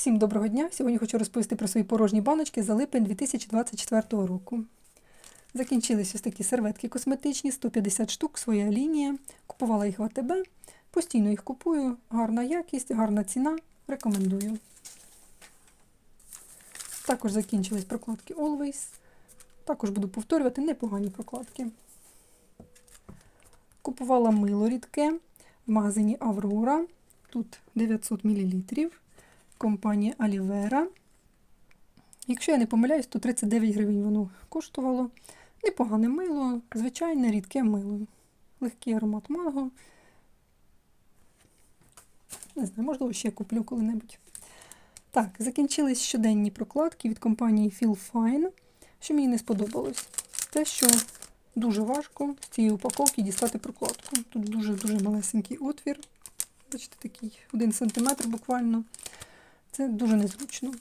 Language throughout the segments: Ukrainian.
Всім доброго дня! Сьогодні хочу розповісти про свої порожні баночки за липень 2024 року. Закінчились ось такі серветки косметичні, 150 штук, своя лінія. Купувала їх в АТБ. Постійно їх купую. Гарна якість, гарна ціна. Рекомендую. Також закінчились прокладки Always. Також буду повторювати непогані прокладки. Купувала мило рідке в магазині Аврора. Тут 900 мл. Компанія Алівера. Якщо я не помиляюсь, то 39 гривень воно коштувало. Непогане мило, звичайне рідке мило. Легкий аромат манго. Не знаю, можливо, ще куплю коли-небудь. Так, закінчились щоденні прокладки від компанії Feel Fine. Що мені не сподобалось? Те, що дуже важко з цієї упаковки дістати прокладку. Тут дуже-дуже малесенький отвір. Бачите, такий 1 см буквально. Це дуже незручно.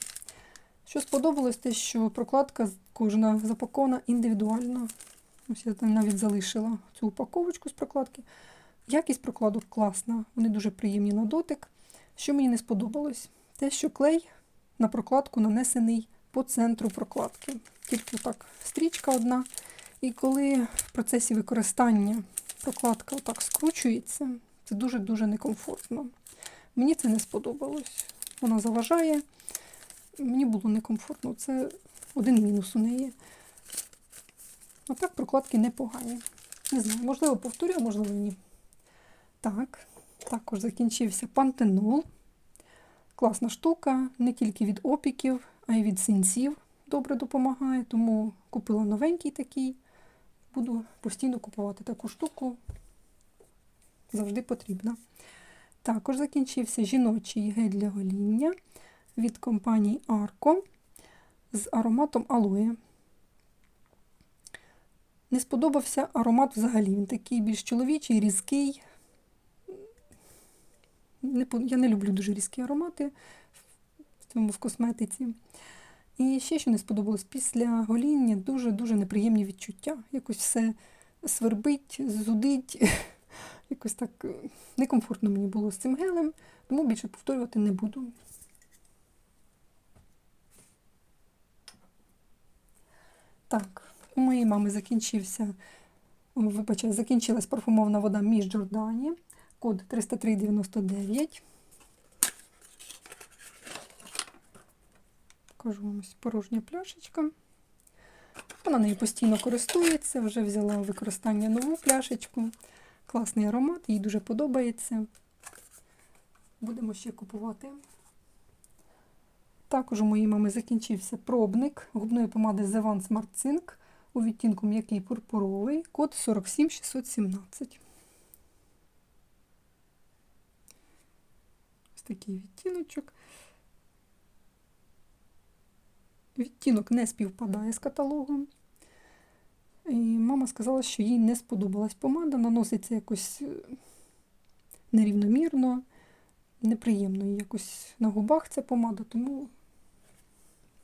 Що сподобалось, те, що прокладка кожна запакована індивідуально. Ось я навіть залишила цю упаковочку з прокладки. Якість прокладок класна, вони дуже приємні на дотик. Що мені не сподобалось? Те, що клей на прокладку нанесений по центру прокладки. Тільки так стрічка одна. І коли в процесі використання прокладка отак скручується, це дуже-дуже некомфортно. Мені це не сподобалось. Вона заважає. Мені було некомфортно. Це один мінус у неї. А так прокладки непогані. Не знаю, можливо, повторю, а можливо, ні. Так, також закінчився пантенол. Класна штука, не тільки від опіків, а й від синців добре допомагає. Тому купила новенький такий. Буду постійно купувати таку штуку. Завжди потрібна. Також закінчився жіночий гель для гоління від компанії Arco з ароматом алоє. Не сподобався аромат взагалі. Він такий більш чоловічий, різкий. Я не люблю дуже різкі аромати в цьому в косметиці. І ще що не сподобалось, після гоління дуже-дуже неприємні відчуття. Якось все свербить, зудить. Якось так е, некомфортно мені було з цим гелем, тому більше повторювати не буду. Так, у моєї мами закінчився, вибачаю, закінчилась парфумована вода між Джордані, код 30399. Покажу вам ось порожня пляшечка. Вона нею постійно користується, вже взяла використання нову пляшечку. Класний аромат, їй дуже подобається. Будемо ще купувати. Також у моїй мами закінчився пробник губної помади The One Smart Zinc у відтінку м'який пурпуровий, код 47617. Ось такий відтіночок. Відтінок не співпадає з каталогом. І мама сказала, що їй не сподобалась помада, наноситься якось е, нерівномірно, неприємно їй якось на губах ця помада, тому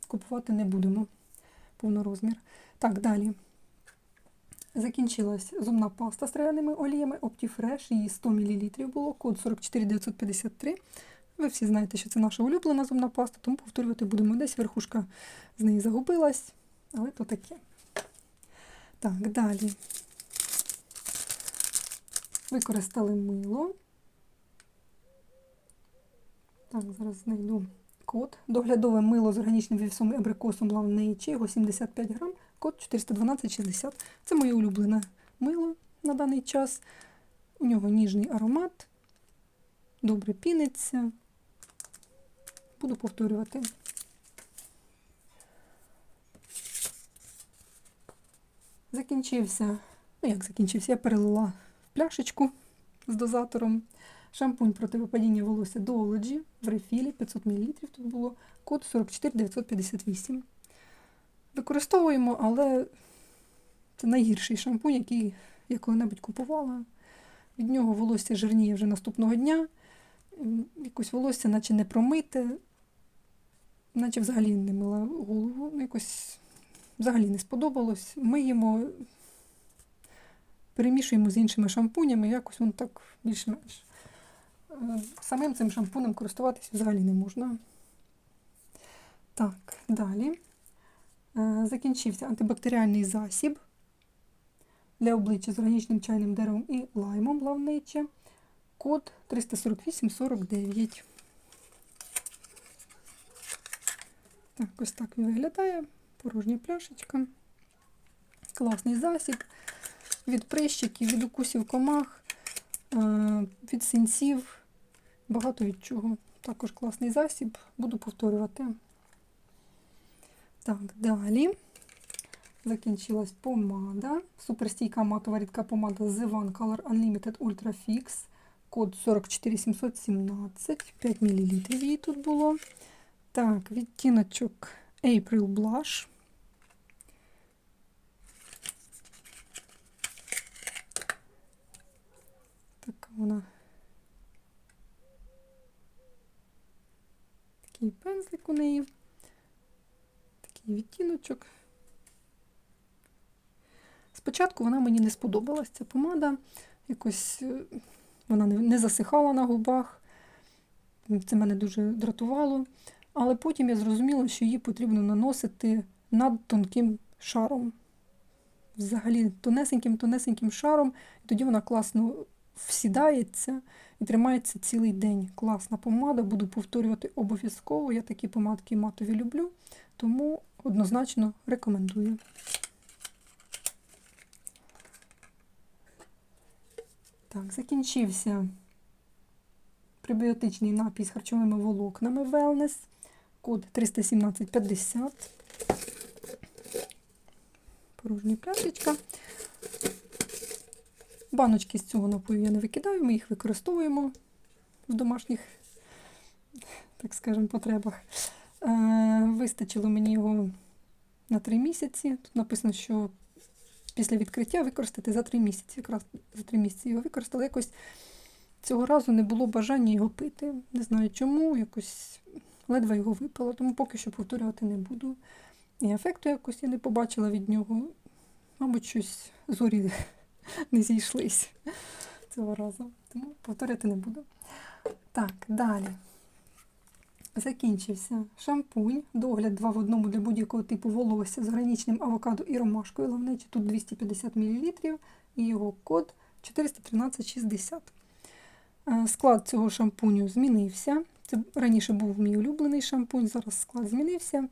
купувати не будемо повнорозмір. Так, далі. Закінчилась зубна паста з трав'яними оліями Optifresh, її 100 мл було, код 44953. Ви всі знаєте, що це наша улюблена зубна паста, тому повторювати будемо десь верхушка з неї загубилась, але то таке. Так, далі використали мило. Так, зараз знайду код. Доглядове мило з органічним вівсом і абрикосом Лавнейчі, його 75 грам, код 412,60. Це моє улюблене мило на даний час. У нього ніжний аромат, добре піниться. Буду повторювати. Закінчився, ну як закінчився, я перелила в пляшечку з дозатором. Шампунь проти випадіння волосся Duology в рефілі 500 мл. Тут було код 44958. Використовуємо, але це найгірший шампунь, який я коли-небудь купувала. Від нього волосся жирніє вже наступного дня. Якось волосся, наче не промите, наче взагалі не мила голову. Ну, якось взагалі не сподобалось. Миємо, перемішуємо з іншими шампунями, якось воно так більш-менш. Самим цим шампунем користуватись взагалі не можна. Так, далі. Е, Закінчився антибактеріальний засіб для обличчя з органічним чайним деревом і лаймом лавниче. Код 34849. Так, ось так він виглядає. Порожня пляшечка. Класний засіб. Від прищиків, від укусів комах, е, від синців. Багато від чого. Також класний засіб. Буду повторювати. Так, далі. Закінчилась помада. Суперстійка матова рідка помада The One Color Unlimited Ultra Fix. Код 44717. 5 мл її тут було. Так, відтіночок April Blush. Така вона. Такий пензлик у неї. Такий відтіночок. Спочатку вона мені не сподобалась ця помада. Якось е, вона не, не засихала на губах. Це мене дуже дратувало. Але потім я зрозуміла, що її потрібно наносити над тонким шаром. Взагалі тонесеньким-тонесеньким шаром, і тоді вона класно всідається і тримається цілий день. Класна помада, буду повторювати обов'язково. Я такі помадки матові люблю, тому однозначно рекомендую. Так, закінчився пребіотичний напій з харчовими волокнами Wellness. Код 31750. Порожня пляшечка. Баночки з цього напою я не викидаю, ми їх використовуємо в домашніх, так скажемо, потребах. Е, вистачило мені його на 3 місяці. Тут написано, що після відкриття використати за 3 місяці. Якраз за 3 місяці його використали. Якось цього разу не було бажання його пити. Не знаю чому, якось ледве його випила, тому поки що повторювати не буду. І ефекту якось я не побачила від нього. Мабуть, щось зорі не зійшлись цього разу. Тому повторяти не буду. Так, далі. Закінчився шампунь, догляд 2 в одному для будь-якого типу волосся з гранічним авокадо і ромашкою. Лавничі тут 250 мл і його код 413,60. Е, Склад цього шампуню змінився. Це раніше був мій улюблений шампунь, зараз склад змінився.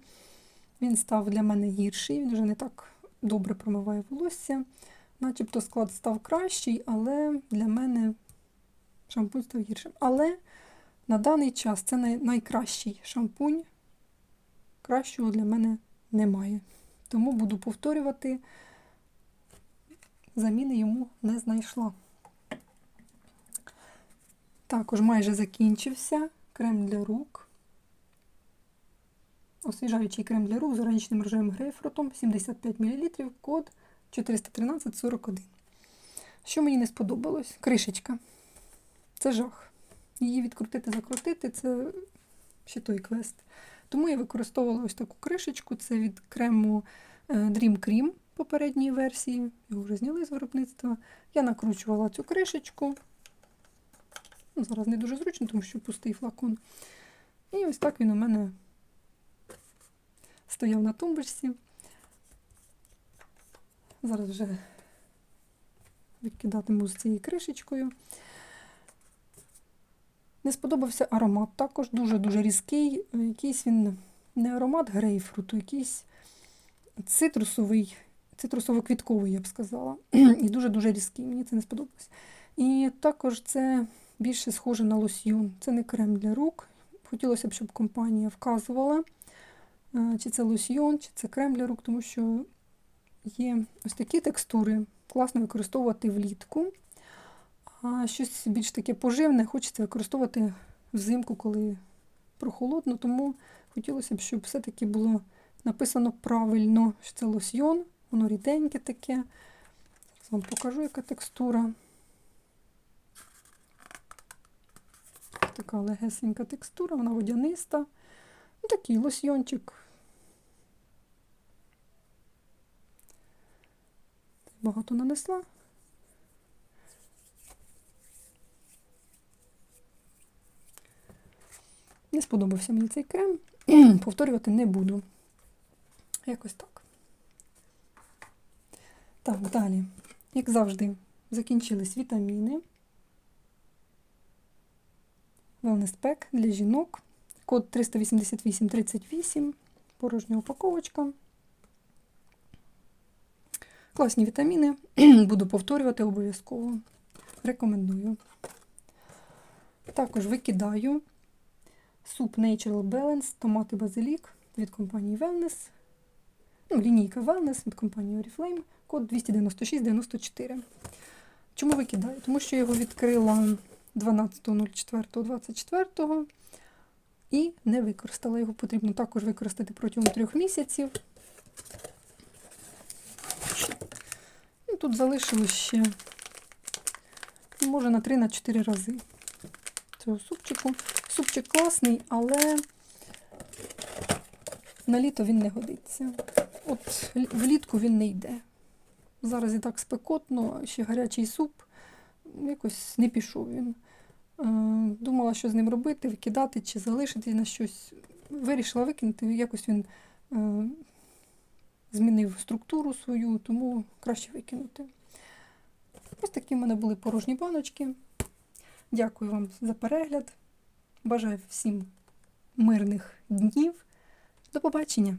Він став для мене гірший, він вже не так добре промиває волосся. Начебто склад став кращий, але для мене шампунь став гіршим. Але на даний час це найкращий шампунь. Кращого для мене немає. Тому буду повторювати, заміни йому не знайшла. Також майже закінчився крем для рук. Освіжаючий крем для рук з органічним рожевим грейпфрутом 75 мл, код 413,41. Що мені не сподобалось? Кришечка. Це жах. Її відкрутити, закрутити це ще той квест. Тому я використовувала ось таку кришечку. Це від крему е, Dream Cream попередньої версії. Його вже зняли з виробництва. Я накручувала цю кришечку. Ну, зараз не дуже зручно, тому що пустий флакон. І ось так він у мене стояв на тумбочці. Зараз вже викидатиму з цією кришечкою. Не сподобався аромат. Також дуже-дуже різкий. Якийсь він не аромат грейпфруту, якийсь цитрусовий, цитрусово-квітковий, я б сказала. І дуже-дуже різкий. Мені це не сподобалось. І також це більше схоже на лосьйон. Це не крем для рук. Хотілося б, щоб компанія вказувала, е, чи це лосьйон, чи це крем для рук, тому що є ось такі текстури. Класно використовувати влітку. А щось більш таке поживне хочеться використовувати взимку, коли прохолодно. Тому хотілося б, щоб все-таки було написано правильно, що це лосьйон, воно ріденьке таке. Зараз вам покажу, яка текстура. Така легесенька текстура, вона водяниста. Ну, такий лосьйончик. Багато нанесла. Не сподобався мені цей крем. повторювати не буду. Якось так. Так, далі. Як завжди, закінчились вітаміни. Wellness Pack для жінок. Код 38838. Порожня упаковочка. Класні вітаміни. Буду повторювати обов'язково. Рекомендую. Також викидаю суп Natural Balance, томати базилік від компанії Wellness. Ну, лінійка Wellness від компанії Oriflame, код 29694. Чому викидаю? Тому що я його відкрила 12.04.24 і не використала. Його потрібно також використати протягом трьох місяців. Тут залишилось ще, може, на 3-4 рази цього супчику. Супчик класний, але на літо він не годиться. От влітку він не йде. Зараз і так спекотно, ще гарячий суп. Якось не пішов він. Е, Думала, що з ним робити, викидати чи залишити на щось. Вирішила викинути, якось він е, змінив структуру свою, тому краще викинути. Ось такі в мене були порожні баночки. Дякую вам за перегляд. Бажаю всім мирних днів. До побачення!